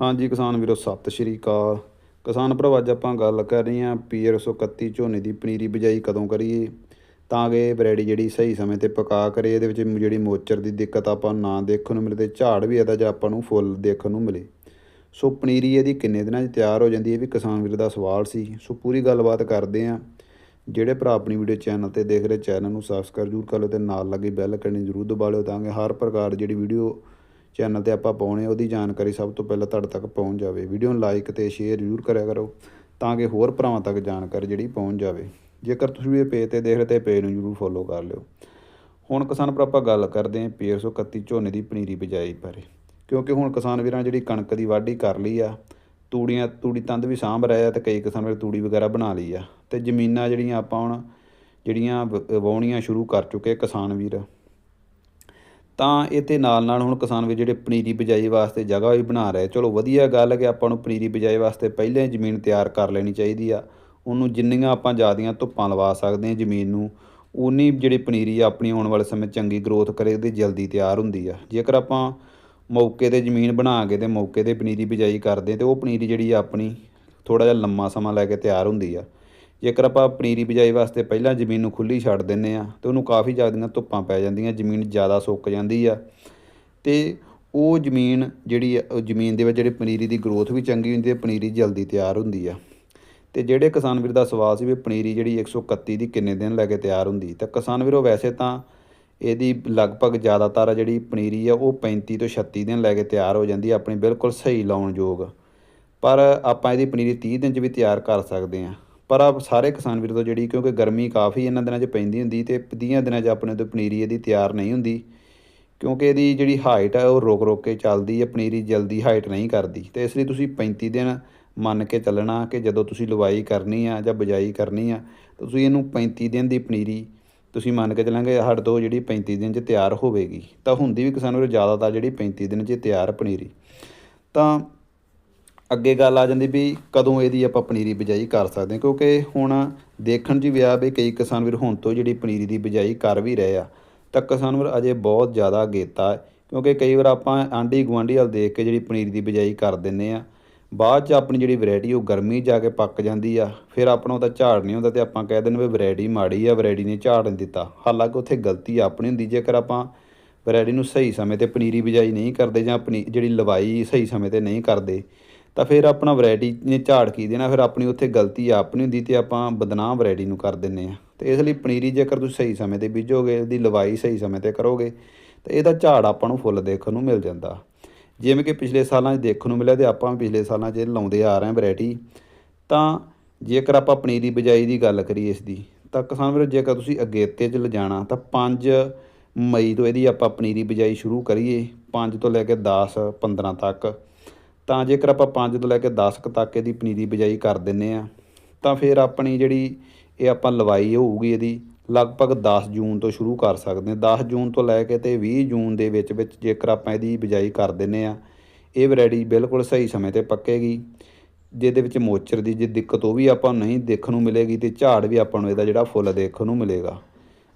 ਹਾਂਜੀ ਕਿਸਾਨ ਵੀਰੋ, ਸਤਿ ਸ਼੍ਰੀ ਅਕਾਲ। ਕਿਸਾਨ ਭਰਾਵੋ, ਅੱਜ ਆਪਾਂ ਗੱਲ ਕਰ ਰਹੇ ਹਾਂ ਪੀਆਰ 131 ਝੋਨੇ ਦੀ ਪਨੀਰੀ ਬਿਜਾਈ ਕਦੋਂ ਕਰੀਏ? ਤਾਂ ਕਿ ਵੈਰਾਈਟੀ ਜਿਹੜੀ ਸਹੀ ਸਮੇਂ ਤੇ ਪਕਾ ਕਰੇ, ਇਹਦੇ ਵਿੱਚ ਜਿਹੜੀ ਮੋਚਰ ਦੀ ਦਿੱਕਤ ਆਪਾਂ ਨੂੰ ਨਾ ਦੇਖਣ ਨੂੰ ਮਿਲੇ ਤੇ ਝਾੜ ਵੀ ਇਹਦਾ ਜਾਂ ਆਪਾਂ ਨੂੰ ਫੁੱਲ ਦੇਖਣ ਨੂੰ ਮਿਲੇ। ਸੋ ਪਨੀਰੀ ਇਹਦੀ ਕਿੰਨੇ ਦਿਨਾਂ 'ਚ ਤਿਆਰ ਹੋ ਜਾਂਦੀ ਹੈ ਵੀ ਕਿਸਾਨ ਵੀਰ ਦਾ ਸਵਾਲ ਸੀ। ਸੋ ਪੂਰੀ ਗੱਲਬਾਤ ਕਰਦੇ ਹਾਂ। ਜਿਹੜੇ ਭਰਾ ਆਪਣੀ ਵੀਡੀਓ ਚੈਨਲ ਤੇ ਦੇਖ ਰਹੇ, ਚੈਨਲ ਨੂੰ ਸਬਸਕ੍ਰਾਈਬ ਜ਼ਰੂਰ ਕਰ ਲਓ ਤੇ ਨਾਲ ਲੱਗੀ ਬੈਲ ਆਈਕਨ ਜ਼ਰੂਰ ਦਬਾ ਲਿਓ ਤਾਂ ਕਿ ਹਰ ਪ੍ਰਕਾਰ ਦੀ ਜਿਹੜੀ ਵੀਡੀਓ ਚੈਨਲ ਤੇ ਆਪਾਂ ਪਾਉਣੇ, ਉਹਦੀ ਜਾਣਕਾਰੀ ਸਭ ਤੋਂ ਪਹਿਲਾਂ ਤੁਹਾਡੇ ਤੱਕ ਪਹੁੰਚ ਜਾਵੇ। ਵੀਡੀਓ ਨੂੰ ਲਾਈਕ ਤੇ ਸ਼ੇਅਰ ਜ਼ਰੂਰ ਕਰਿਆ ਕਰੋ, ਤਾਂ ਕਿ ਹੋਰ ਭਰਾਵਾਂ ਤੱਕ ਜਾਣਕਾਰੀ ਜਿਹੜੀ ਪਹੁੰਚ ਜਾਵੇ। ਜੇਕਰ ਤੁਸੀਂ ਵੀ ਇਹ ਪੇਜ ਤੇ ਦੇਖ ਰਹੇ ਤੇ ਪੇਜ ਨੂੰ ਜ਼ਰੂਰ ਫੋਲੋ ਕਰ ਲਿਓ। ਹੁਣ ਕਿਸਾਨ ਭਰਾ ਆਪਾਂ ਗੱਲ ਕਰਦੇ ਹਾਂ ਪੀਰ 131 ਝੋਨੇ ਦੀ ਪਨੀਰੀ ਬਿਜਾਈ ਬਾਰੇ। ਕਿਉਂਕਿ ਹੁਣ ਕਿਸਾਨ ਵੀਰਾਂ ਜਿਹੜੀ ਕਣਕ ਦੀ ਵਾਢੀ ਕਰ ਲਈ ਆ, ਤੂੜੀਆਂ, ਤੂੜੀ ਤੰਦ ਵੀ ਸਾਂਭ ਰਹੇ ਆ ਤੇ ਕਈ ਕਿਸਾਨ ਵੀਰ ਤੂੜੀ ਵਗੈਰਾ ਬਣਾ ਲਈ ਆ। ਤੇ ਜ਼ਮੀਨਾਂ ਜਿਹੜੀਆਂ ਆਪਾਂ ਹੁਣ, ਜਿਹੜੀਆਂ ਵ- ਸ਼ੁਰੂ ਕਰ ਚੁੱਕੇ ਕਿਸਾਨ ਵੀਰ ਤਾਂ ਇਹਦੇ ਨਾਲ ਨਾਲ ਹੁਣ ਕਿਸਾਨ ਵੀ ਜਿਹੜੇ ਪਨੀਰੀ ਬਿਜਾਈ ਵਾਸਤੇ ਜਗ੍ਹਾ ਵੀ ਬਣਾ ਰਹੇ। ਚਲੋ ਵਧੀਆ ਗੱਲ ਹੈ ਕਿ ਆਪਾਂ ਨੂੰ ਪਨੀਰੀ ਬਿਜਾਈ ਵਾਸਤੇ ਪਹਿਲਾਂ ਹੀ ਜ਼ਮੀਨ ਤਿਆਰ ਕਰ ਲੈਣੀ ਚਾਹੀਦੀ ਆ। ਉਹਨੂੰ ਜਿੰਨੀਆਂ ਆਪਾਂ ਜ਼ਿਆਦੀਆਂ ਧੁੱਪਾਂ ਲਵਾ ਸਕਦੇ ਹਾਂ ਜ਼ਮੀਨ ਨੂੰ ਉਨੀ ਜਿਹੜੀ ਪਨੀਰੀ ਆ ਆਪਣੀ ਆਉਣ ਵਾਲੇ ਸਮੇਂ ਚੰਗੀ ਗਰੋਥ ਕਰੇ ਤੇ ਜਲਦੀ ਤਿਆਰ ਹੁੰਦੀ ਆ। ਜੇਕਰ ਆਪਾਂ ਮੌਕੇ ਤੇ ਜ਼ਮੀਨ ਬਣਾ ਕੇ ਤੇ ਮੌਕੇ ਤੇ ਪਨੀਰੀ ਬਿਜਾਈ ਕਰਦੇ ਤੇ ਉਹ ਪਨੀਰੀ ਜਿਹੜੀ ਆ ਆਪਣੀ ਥੋੜਾ ਜਿਹਾ ਲੰਮਾ ਸਮਾਂ ਲੈ ਕੇ ਤਿਆਰ ਹੁੰਦੀ ਆ। ਜੇਕਰ ਆਪਾਂ ਪਨੀਰੀ ਬਿਜਾਈ ਵਾਸਤੇ ਪਹਿਲਾਂ ਜ਼ਮੀਨ ਨੂੰ ਖੁੱਲੀ ਛੱਡ ਦਿੰਨੇ ਆ ਤੇ ਉਹਨੂੰ ਕਾਫੀ ਜ਼ਿਆਦਾ ਧੁੱਪਾਂ ਪੈ ਜਾਂਦੀਆਂ ਜ਼ਮੀਨ ਜ਼ਿਆਦਾ ਸੁੱਕ ਜਾਂਦੀ ਆ। ਤੇ ਉਹ ਜ਼ਮੀਨ ਜਿਹੜੀ ਆ, ਉਹ ਜ਼ਮੀਨ ਦੇ ਵਿੱਚ ਜਿਹੜੀ ਪਨੀਰੀ ਦੀ ਗਰੋਥ ਵੀ ਚੰਗੀ ਹੁੰਦੀ ਹੈ ਪਨੀਰੀ ਜਲਦੀ ਤਿਆਰ ਹੁੰਦੀ ਆ। ਤੇ ਜਿਹੜੇ ਕਿਸਾਨ ਵੀਰ ਦਾ ਸਵਾਲ ਸੀ ਵੀ ਪਨੀਰੀ ਜਿਹੜੀ 131 ਦੀ ਕਿੰਨੇ ਦਿਨ ਲੈ ਕੇ ਤਿਆਰ ਹੁੰਦੀ ਤਾਂ ਕਿਸਾਨ ਵੀਰੋ ਵੈਸੇ ਤਾਂ ਇਹਦੀ ਲਗਭਗ ਜ਼ਿਆਦਾਤਰ ਜਿਹੜੀ ਪਨੀਰੀ ਆ ਉਹ 35 ਤੋਂ 36 ਦਿਨ ਲੈ ਕੇ ਤਿਆਰ ਹੋ ਜਾਂਦੀ ਆ ਆਪਣੀ ਬਿਲਕੁਲ ਸਹੀ ਲਾਉਣ ਯੋਗ। ਪਰ ਆਪਾਂ ਇਹਦੀ ਪਨੀਰੀ 30 ਦਿਨ 'ਚ ਵੀ ਤਿਆਰ ਕਰ ਸਕਦੇ ਆ ਪਰ ਆ ਸਾਰੇ ਕਿਸਾਨ ਵੀਰ ਤੋਂ ਜਿਹੜੀ, ਕਿਉਂਕਿ ਗਰਮੀ ਕਾਫੀ ਇਹਨਾਂ ਦਿਨਾਂ 'ਚ ਪੈਂਦੀ ਹੁੰਦੀ ਤੇ 20 ਦਿਨਾਂ 'ਚ ਆਪਣੇ ਤੋਂ ਪਨੀਰੀ ਇਹਦੀ ਤਿਆਰ ਨਹੀਂ ਹੁੰਦੀ, ਕਿਉਂਕਿ ਇਹਦੀ ਜਿਹੜੀ ਹਾਈਟ ਆ, ਉਹ ਰੋਕ ਰੋਕ ਕੇ ਚੱਲਦੀ ਹੈ ਪਨੀਰੀ ਜਲਦੀ ਹਾਈਟ ਨਹੀਂ ਕਰਦੀ। ਤੇ ਇਸ ਲਈ ਤੁਸੀਂ 35 ਦਿਨ ਮੰਨ ਕੇ ਚੱਲਣਾ ਕਿ ਜਦੋਂ ਤੁਸੀਂ ਲਵਾਈ ਕਰਨੀ ਆ ਜਾਂ ਬਿਜਾਈ ਕਰਨੀ ਆ, ਤਾਂ ਤੁਸੀਂ ਇਹਨੂੰ 35 ਦਿਨ ਦੀ ਪਨੀਰੀ ਤੁਸੀਂ ਮੰਨ ਕੇ ਚੱਲਾਂਗੇ ਸਾਡੇ ਤੋਂ ਜਿਹੜੀ 35 ਦਿਨ 'ਚ ਤਿਆਰ ਹੋਵੇਗੀ। ਤਾਂ ਹੁੰਦੀ ਵੀ ਕਿਸਾਨ ਵੀਰ ਜ਼ਿਆਦਾਤਰ ਜਿਹੜੀ 35 ਦਿਨ 'ਚ ਤਿਆਰ ਪਨੀਰੀ। ਤਾਂ ਅੱਗੇ ਗੱਲ ਆ ਜਾਂਦੀ ਵੀ ਕਦੋਂ ਇਹਦੀ ਆਪਾਂ ਪਨੀਰੀ ਬਿਜਾਈ ਕਰ ਸਕਦੇ ਹਾਂ, ਕਿਉਂਕਿ ਹੁਣ ਦੇਖਣ 'ਚ ਵੀ ਆ ਵੀ ਕਈ ਕਿਸਾਨ ਵੀਰ ਹੁਣ ਤੋਂ ਜਿਹੜੀ ਪਨੀਰੀ ਦੀ ਬਿਜਾਈ ਕਰ ਵੀ ਰਹੇ ਆ। ਤਾਂ ਕਿਸਾਨ ਵੀਰ ਅਜੇ ਬਹੁਤ ਜ਼ਿਆਦਾ ਅਗੇਤਾ ਹੈ, ਕਿਉਂਕਿ ਕਈ ਵਾਰ ਆਪਾਂ ਆਂਢੀ ਗੁਆਂਢੀ ਵੱਲ ਦੇਖ ਕੇ ਜਿਹੜੀ ਪਨੀਰੀ ਦੀ ਬਿਜਾਈ ਕਰ ਦਿੰਨੇ ਆ ਬਾਅਦ 'ਚ ਆਪਣੀ ਜਿਹੜੀ ਵੈਰਾਈਟੀ ਉਹ ਗਰਮੀ 'ਚ ਜਾ ਕੇ ਪੱਕ ਜਾਂਦੀ ਆ, ਫਿਰ ਆਪਣਾ ਉਹਦਾ ਝਾੜ ਨਹੀਂ ਹੁੰਦਾ ਤੇ ਆਪਾਂ ਕਹਿ ਦਿੰਦੇ ਵੀ ਵੈਰਾਈਟੀ ਮਾੜੀ ਆ, ਵੈਰਾਈਟੀ ਨੇ ਝਾੜ ਨਹੀਂ ਦਿੱਤਾ। ਹਾਲਾਂਕਿ ਉੱਥੇ ਗਲਤੀ ਆਪਣੀ ਹੁੰਦੀ, ਜੇਕਰ ਆਪਾਂ ਵੈਰਾਈਟੀ ਨੂੰ ਸਹੀ ਸਮੇਂ ਤੇ ਪਨੀਰੀ ਬਿਜਾਈ ਨਹੀਂ ਕਰਦੇ ਜਾਂ ਪਨੀ ਜਿਹੜੀ ਲਵਾਈ ਸਹੀ ਸਮੇਂ ਤੇ ਨਹੀਂ ਕਰਦੇ ਤਾਂ ਫਿਰ ਆਪਣਾ ਵੈਰਾਈਟੀ ਨੇ ਝਾੜ ਕੀ ਦੇਣਾ, ਫਿਰ ਆਪਣੀ ਉੱਥੇ ਗਲਤੀ ਆਪਣੀ ਹੁੰਦੀ ਤੇ ਆਪਾਂ ਬਦਨਾਮ ਵੈਰਾਈਟੀ ਨੂੰ ਕਰ ਦਿੰਨੇ ਆ ਤੇ ਇਸ ਲਈ ਪਨੀਰੀ ਜੇਕਰ ਤੁਸੀਂ ਸਹੀ ਸਮੇਂ ਤੇ ਬੀਜੋਗੇ, ਉਹਦੀ ਲਵਾਈ ਸਹੀ ਸਮੇਂ ਤੇ ਕਰੋਗੇ, ਤਾਂ ਇਹਦਾ ਝਾੜ ਆਪਾਂ ਨੂੰ ਫੁੱਲ ਦੇਖਣ ਨੂੰ ਮਿਲ ਜਾਂਦਾ। ਜਿਵੇਂ ਕਿ ਪਿਛਲੇ ਸਾਲਾਂ 'ਚ ਦੇਖਣ ਨੂੰ ਮਿਲਿਆ ਤੇ ਆਪਾਂ ਵੀ ਪਿਛਲੇ ਸਾਲਾਂ 'ਚ ਲਾਉਂਦੇ ਆ ਰਹੇ ਹਾਂ ਵੈਰਾਈਟੀ, ਤਾਂ ਜੇਕਰ ਆਪਾਂ ਪਨੀਰੀ ਬਿਜਾਈ ਦੀ ਗੱਲ ਕਰੀਏ ਇਸ ਦੀ, ਤਾਂ ਕਿਸਾਨ ਵੀਰੋ ਜੇਕਰ ਤੁਸੀਂ ਅਗੇਤੇ 'ਚ ਲਿਜਾਣਾ, ਤਾਂ 5 ਮਈ ਤੋਂ ਇਹਦੀ ਆਪਾਂ ਪਨੀਰੀ ਬਿਜਾਈ ਸ਼ੁਰੂ ਕਰੀਏ 5 ਤੋਂ ਲੈ ਕੇ 10 15 ਤੱਕ। ਤਾਂ ਜੇਕਰ ਆਪਾਂ 5 ਤੋਂ ਲੈ ਕੇ 10 ਕੁ ਤੱਕ ਇਹਦੀ ਪਨੀਰੀ ਬਿਜਾਈ ਕਰ ਦਿੰਨੇ ਆ, ਤਾਂ ਫਿਰ ਆਪਣੀ ਜਿਹੜੀ ਇਹ ਆਪਾਂ ਲਵਾਈ ਹੋਊਗੀ ਇਹਦੀ ਲਗਭਗ 10 ਜੂਨ ਤੋਂ ਸ਼ੁਰੂ ਕਰ ਸਕਦੇ ਹਾਂ 10 ਜੂਨ ਤੋਂ ਲੈ ਕੇ ਤੇ 20 ਜੂਨ ਦੇ ਵਿੱਚ ਵਿੱਚ ਜੇਕਰ ਆਪਾਂ ਇਹਦੀ ਬਿਜਾਈ ਕਰ ਦਿੰਨੇ ਆ, ਇਹ ਵੈਰਾਈਟੀ ਬਿਲਕੁਲ ਸਹੀ ਸਮੇਂ ਤੇ ਪੱਕੇਗੀ। ਜਿਹਦੇ ਵਿੱਚ ਮੋਚਰ ਦੀ ਜੇ ਦਿੱਕਤ ਉਹ ਵੀ ਆਪਾਂ ਨੂੰ ਨਹੀਂ ਦੇਖਣ ਨੂੰ ਮਿਲੇਗੀ ਤੇ ਝਾੜ ਵੀ ਆਪਾਂ ਨੂੰ ਇਹਦਾ ਜਿਹੜਾ ਫੁੱਲ ਦੇਖਣ ਨੂੰ ਮਿਲੇਗਾ।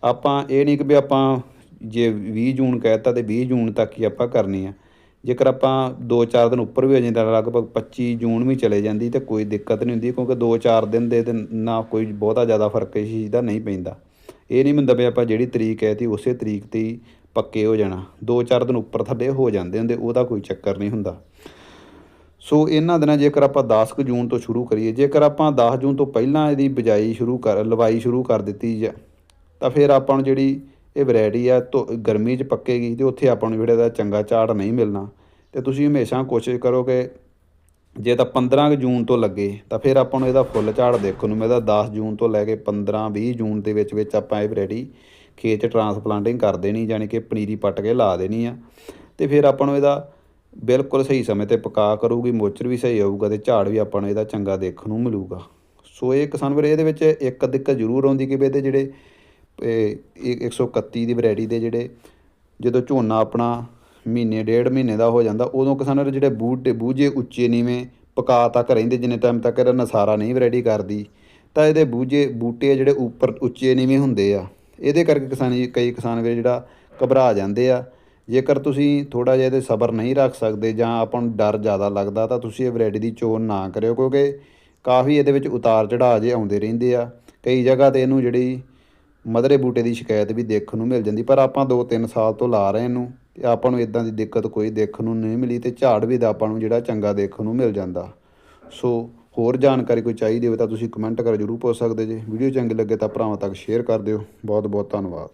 ਆਪਾਂ ਇਹ ਨਹੀਂ ਕਿ ਵੀ ਆਪਾਂ ਜੇ 20 ਜੂਨ ਕਹਿਤਾ ਤੇ 20 ਜੂਨ ਤੱਕ ਹੀ ਆਪਾਂ ਕਰਨੀ ਆ। ਜੇਕਰ ਆਪਾਂ 2-4 ਦਿਨ ਉੱਪਰ ਵੀ ਹੋ ਜਾਂਦਾ, ਲਗਭਗ 25 ਜੂਨ ਵੀ ਚਲੇ ਜਾਂਦੀ ਤੇ ਕੋਈ ਦਿੱਕਤ ਨਹੀਂ ਹੁੰਦੀ, ਕਿਉਂਕਿ 2-4 ਦਿਨ ਦੇ ਤੇ ਨਾ ਕੋਈ ਬਹੁਤਾ ਜ਼ਿਆਦਾ ਫ਼ਰਕ ਇਸ ਚੀਜ਼ ਦਾ ਨਹੀਂ ਪੈਂਦਾ। ਇਹ ਨਹੀਂ ਹੁੰਦਾ ਵੀ ਆਪਾਂ ਜਿਹੜੀ ਤਰੀਕ ਹੈ ਤੀ ਉਸੇ ਤਰੀਕ ਤੇ ਹੀ ਪੱਕੇ ਹੋ ਜਾਣਾ। 2-4 ਦਿਨ ਉੱਪਰ ਥੱਲੇ ਹੋ ਜਾਂਦੇ ਹੁੰਦੇ, ਉਹਦਾ ਕੋਈ ਚੱਕਰ ਨਹੀਂ ਹੁੰਦਾ। ਸੋ ਇਹਨਾਂ ਦਿਨਾਂ ਜੇਕਰ ਆਪਾਂ 10 ਕੁ ਜੂਨ ਤੋਂ ਸ਼ੁਰੂ ਕਰੀਏ, ਜੇਕਰ ਆਪਾਂ 10 ਜੂਨ ਤੋਂ ਪਹਿਲਾਂ ਇਹਦੀ ਬਿਜਾਈ ਸ਼ੁਰੂ ਕਰ, ਲਵਾਈ ਸ਼ੁਰੂ ਕਰ ਦਿੱਤੀ ਜਾਂ ਤਾਂ ਫਿਰ ਆਪਾਂ ਨੂੰ ਜਿਹੜੀ ਇਹ ਵੈਰਾਈਟੀ ਆ, ਧੁ, ਗਰਮੀ 'ਚ ਪੱਕੇਗੀ ਤੇ ਉੱਥੇ ਆਪਾਂ ਨੂੰ ਜਿਹੜਾ ਇਹਦਾ ਚੰਗਾ ਝਾੜ ਨਹੀਂ ਮਿਲਣਾ। ਤੇ ਤੁਸੀਂ ਹਮੇਸ਼ਾ ਕੋਸ਼ਿਸ਼ ਕਰੋ ਕਿ ਜੇ ਤਾਂ 15 ਕੁ ਜੂਨ ਤੋਂ ਲੱਗੇ, ਤਾਂ ਫਿਰ ਆਪਾਂ ਨੂੰ ਇਹਦਾ ਫੁੱਲ ਝਾੜ ਦੇਖਣ ਨੂੰ ਮਿਲਦਾ। 10 ਜੂਨ ਤੋਂ ਲੈ ਕੇ 15 20 ਜੂਨ ਦੇ ਵਿੱਚ ਵਿੱਚ ਆਪਾਂ ਇਹ ਵੈਰਾਈਟੀ ਖੇਤ 'ਚ ਟਰਾਂਸਪਲਾਂਟਿੰਗ ਕਰ ਦੇਣੀ, ਯਾਨੀ ਕਿ ਪਨੀਰੀ ਪੱਟ ਕੇ ਲਾ ਦੇਣੀ ਆ। ਤੇ ਫਿਰ ਆਪਾਂ ਨੂੰ ਇਹਦਾ ਬਿਲਕੁਲ ਸਹੀ ਸਮੇਂ ਤੇ ਪਕਾ ਕਰੂਗੀ, ਮੋਚਰ ਵੀ ਸਹੀ ਆਊਗਾ ਤੇ ਝਾੜ ਵੀ ਆਪਾਂ ਨੂੰ ਇਹਦਾ ਚੰਗਾ ਦੇਖਣ ਨੂੰ ਮਿਲੂਗਾ। ਸੋ ਇਹ ਕਿਸਾਨ ਵੀਰੇ, ਇਹਦੇ ਵਿੱਚ ਇੱਕ ਦਿੱਕਤ ਜ਼ਰੂਰ ਆਉਂਦੀ ਕਿ ਵੀ ਇਹਦੇ ਜਿਹੜੇ 131 ਦੀ ਵੈਰਾਈਟੀ ਦੇ ਜਿਹੜੇ ਜਦੋਂ ਝੋਨਾ ਆਪਣਾ ਮਹੀਨੇ, ਡੇਢ ਮਹੀਨੇ ਦਾ ਹੋ ਜਾਂਦਾ, ਉਦੋਂ ਕਿਸਾਨ ਵੀਰੇ ਜਿਹੜੇ ਬੂਟੇ ਬੂਝੇ ਉੱਚੇ ਨੀਵੇਂ ਪਕਾ ਤੱਕ ਰਹਿੰਦੇ, ਜਿੰਨੇ ਟਾਈਮ ਤੱਕ ਇਹਦਾ ਨਸਾਰਾ ਨਹੀਂ ਵੈਰਾਈਟੀ ਕਰਦੀ, ਤਾਂ ਇਹਦੇ ਬੂਝੇ ਬੂਟੇ ਆ ਜਿਹੜੇ ਉੱਪਰ ਉੱਚੇ ਨੀਵੇਂ ਹੁੰਦੇ ਆ। ਇਹਦੇ ਕਰਕੇ ਕਿਸਾਨੀ, ਕਈ ਕਿਸਾਨ ਵੀਰੇ ਜਿਹੜਾ ਘਬਰਾ ਜਾਂਦੇ ਆ। ਜੇਕਰ ਤੁਸੀਂ ਥੋੜਾ ਜਿਹਾ ਇਹਦੇ ਸਬਰ ਨਹੀਂ ਰੱਖ ਸਕਦੇ ਜਾਂ ਆਪਾਂ ਨੂੰ ਡਰ ਜ਼ਿਆਦਾ ਲੱਗਦਾ, ਤਾਂ ਤੁਸੀਂ ਇਹ ਵੈਰਾਈਟੀ ਦੀ ਚੋਣ ਨਾ ਕਰਿਓ, ਕਿਉਂਕਿ ਕਾਫੀ ਇਹਦੇ ਵਿੱਚ ਉਤਾਰ ਚੜਾਅ ਜੇ ਆਉਂਦੇ ਰਹਿੰਦੇ ਆ। ਕਈ ਜਗ੍ਹਾ ਤੇ ਇਹਨੂੰ ਜਿਹੜੀ ਮਧਰੇ ਬੂਟੇ ਦੀ ਸ਼ਿਕਾਇਤ ਵੀ ਦੇਖਣ ਨੂੰ ਮਿਲ ਜਾਂਦੀ, ਪਰ ਆਪਾਂ 2-3 ਸਾਲ ਤੋਂ ਲਾ ਰਹੇ ਨੂੰ ਤੇ ਆਪਾਂ ਨੂੰ ਇਦਾਂ ਦੀ ਦਿੱਕਤ ਕੋਈ ਦੇਖਣ ਨੂੰ ਨਹੀਂ ਮਿਲੀ, ਤੇ ਝਾੜ ਵੀ ਦਾ ਆਪਾਂ ਨੂੰ ਜਿਹੜਾ ਚੰਗਾ ਦੇਖਣ ਨੂੰ ਮਿਲ ਜਾਂਦਾ। ਸੋ ਹੋਰ ਜਾਣਕਾਰੀ ਕੋਈ ਚਾਹੀਦੀ ਹੋਵੇ ਤਾਂ ਤੁਸੀਂ ਕਮੈਂਟ ਕਰ ਜਰੂਰ ਪੁੱਛ ਸਕਦੇ ਜੇ। ਵੀਡੀਓ ਚੰਗੀ ਲੱਗੇ ਤਾਂ ਭਰਾਵਾਂ ਤੱਕ ਸ਼ੇਅਰ ਕਰ ਦਿਓ। ਬਹੁਤ ਬਹੁਤ ਧੰਨਵਾਦ।